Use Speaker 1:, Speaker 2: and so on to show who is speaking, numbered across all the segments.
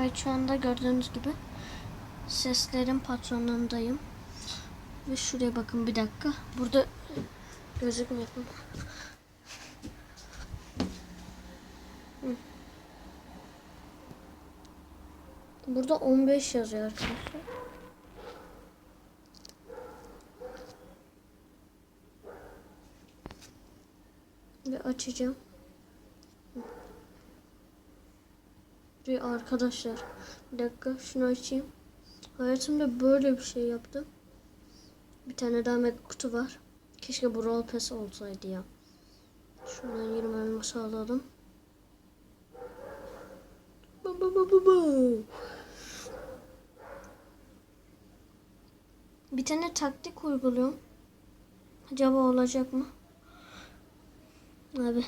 Speaker 1: Evet şu anda gördüğünüz gibi seslerin patronundayım. Ve şuraya bakın bir dakika. Burada gözükmüyor. Hı. Burada 15 yazıyor arkadaşlar. Ve açacağım. Ve arkadaşlar bir dakika şunu açayım. Hayatımda böyle bir şey yaptım. Bir tane daha mega kutu var. Keşke bu roll pass olsaydı ya. Şuradan 20 elması alalım. Ba ba ba ba ba. Bir tane taktik uyguluyorum. Acaba olacak mı? Abi.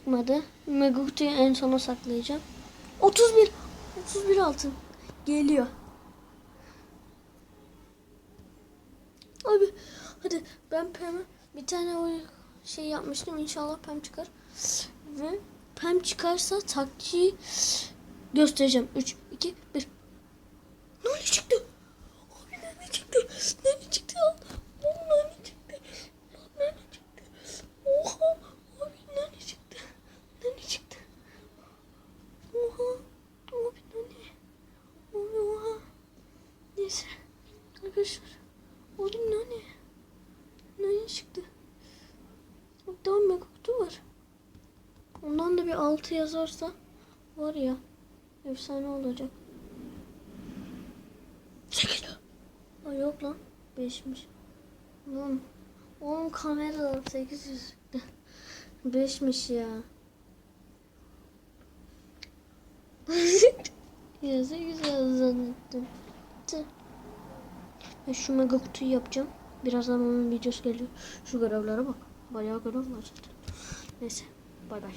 Speaker 1: Çıkmadı. Mega en sona saklayacağım. 31. 31 altın. Geliyor. Abi hadi ben Pem'e bir tane o şey yapmıştım. İnşallah Pem çıkar. Ve Pem çıkarsa taktiği göstereceğim. 3, 2, 1. Nani çıktı? Abi nani çıktı? Nani çıktı? Oğlum nani çıktı? Nani çıktı? Oha! Abi nani çıktı? Nani çıktı? Oha! Abi nani? Abi oha! Neyse. Arkadaşlar. Oğlum nani? Nani çıktı? Daha mega kutu var. Ondan da bir 6 yazarsa var ya efsane olacak. 8. Ay yok lan 5'miş. Lan oğlum kameradan 8 gözüktü. 5'miş ya. ya 8 yazdı zannettim. Tüh. Ben şu mega kutuyu yapacağım. Birazdan onun videosu geliyor. Şu görevlere bak. Bayağı görev var zaten. Neyse. Bay bay.